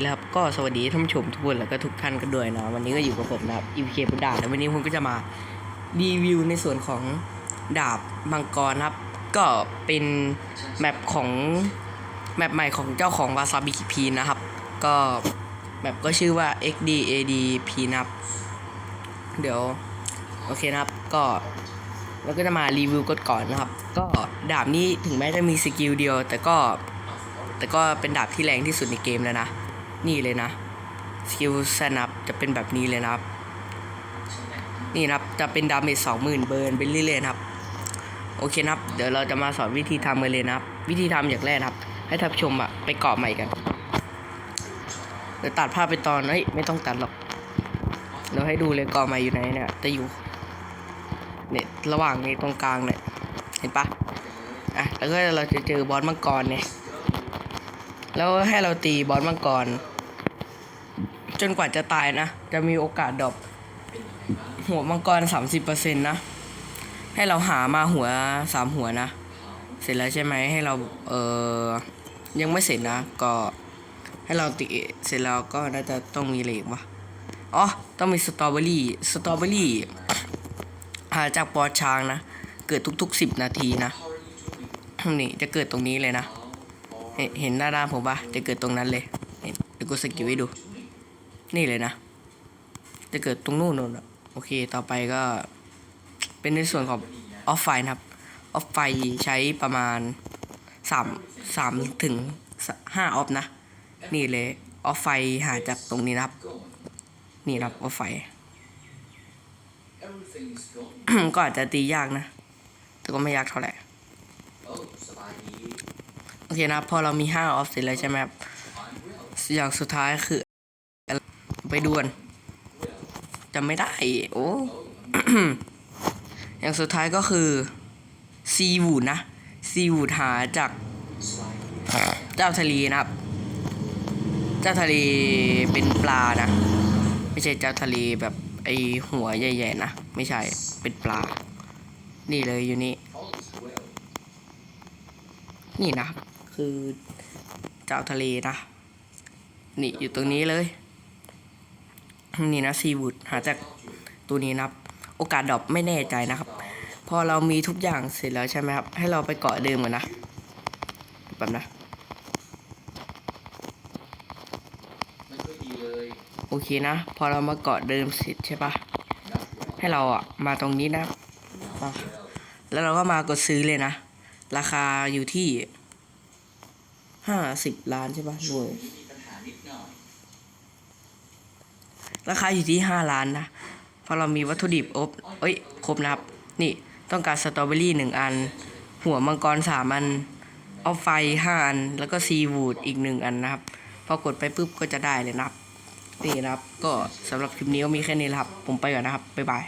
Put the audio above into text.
แล้วครับก็สวัสดีท่านผู้ชมทุกคนแล้วก็ทุกท่านกันด้วยนะวันนี้ก็อยู่กับผมนะครับ e ีเคพุดาแล้ววันนี้ผมก็จะมารีวิวในส่วนของดาบมังกรนะครับ ก็เป็นแมปของแมปใหม่ของเจ้าของวาซาบิพีนะครับ ก็แมปก็ชื่อว่า xdadp นะครับ เดี๋ยว โอเคนะครับก็เราก็จะมารีวิวกันก่อนนะครับ ก็ดาบนี้ถึงแม้จะมีสกิลเดียว แต่ก็แต่ก็เป็นดาบที่แรงที่สุดในเกมแล้วนะ นี่เลยนะสกิลสนับจะเป็นแบบนี้เลยนะครับ นี่นะครับจะเป็นดาเมจสองหมื่นเบิร์นไปเรื่อยๆนะครับ โอเคนะครับ เดี๋ยวเราจะมาสอนวิธีทำกันเลยนะครับ วิธีทำอย่างแรกนะครับ ให้ท่านผู้ชมอะไปเกาะใหม่กันเดี๋ยวตัดภาพไปตอนเฮ้ยไม่ต้องตัดหรอกเราให้ดูเลยเกาะใหม่อยู่ไหนเนี่ยจะอยู่เนี่ยระหว่างนี้ตรงกลางเนี่ยเห็นปะอะแล้วก็เราจะเจอบอสมังกรเนี่ยแล้วให้เราตีบอสมังกร จนกว่าจะตายนะ จะมีโอกาสดรอปหัวมังกรสามสิบเปอร์เซ็นต์นะ ให้เราหามาหัวสามหัวนะ เสร็จแล้วใช่ไหมให้เราเออยังไม่เสร็จนะ ก็ให้เราตีเสร็จแล้วก็น่าจะต้องมีอะไรอีกวะอ๋อ ต้องมีสตรอเบอรี่ สตรอเบอรี่ หาจากปอช้างนะ เกิดทุกๆสิบนาทีนะ นี่จะเกิดตรงนี้เลยนะ เห็นหน้าด้านผมปะจะเกิดตรงนั้นเลย เดี๋ยวกูสกิลให้ดู นี่เลยนะ จะเกิดตรงนู่นนู่นอะโอเค ต่อไปก็เป็นในส่วนของออฟไฟนะครับ ออฟไฟใช้ประมาณสามสามถึงห้าออฟนะ นี่เลยออฟไฟหาจากตรงนี้นะครับ นี่นะครับออฟไฟ ก็อาจจะตียากนะ แต่ก็ไม่ยากเท่าไหร่โอเคนะพอเรามีห้าออฟเสร็จแล้วใช่ไหมครับอย่างสุดท้ายคือ ไปดวนจำไม่ได้โอ้อย่างสุดท้ายก็คือซีวูดนะซีวูดหาจากเจ้าทะเลนะครับ เจ้าทะเลเป็นปลานะ ไม่ใช่เจ้าทะเลแบบไอหัวใหญ่ๆนะ ไม่ใช่เป็นปลา นี่เลยอยู่นี่ นี่นะ คือเจ้าทะเลนะ นี่อยู่ตรงนี้เลย นี่นะซีวูดหาจากตัวนี้นะครับ โอกาสดรอปไม่แน่ใจนะครับ พอเรามีทุกอย่างเสร็จแล้วใช่ไหมครับ ให้เราไปเกาะเดิมกันนะแบบนะโอเคนะ พอเรามาเกาะเดิมเสร็จใช่ปะให้เราอะมาตรงนี้นะมาแล้วเราก็มากดซื้อเลยนะ ราคาอยู่ที่ห้าสิบล้านใช่ปะหน่วย ราคาอยู่ที่ห้าล้านนะ เพราะเรามีวัตถุดิบอบเอ้ย ครบนะครับ นี่ต้องการสตรอเบอรี่หนึ่งอัน หัวมังกรสามอัน เอาไฟห้าอัน แล้วก็ซีวูดอีกหนึ่งอันนะครับ พอกดไปปุ๊บก็จะได้เลยนะครับ นี่นะครับ ก็สำหรับคลิปนี้ก็มีแค่นี้แหละครับ ผมไปก่อนนะครับ บ๊ายบาย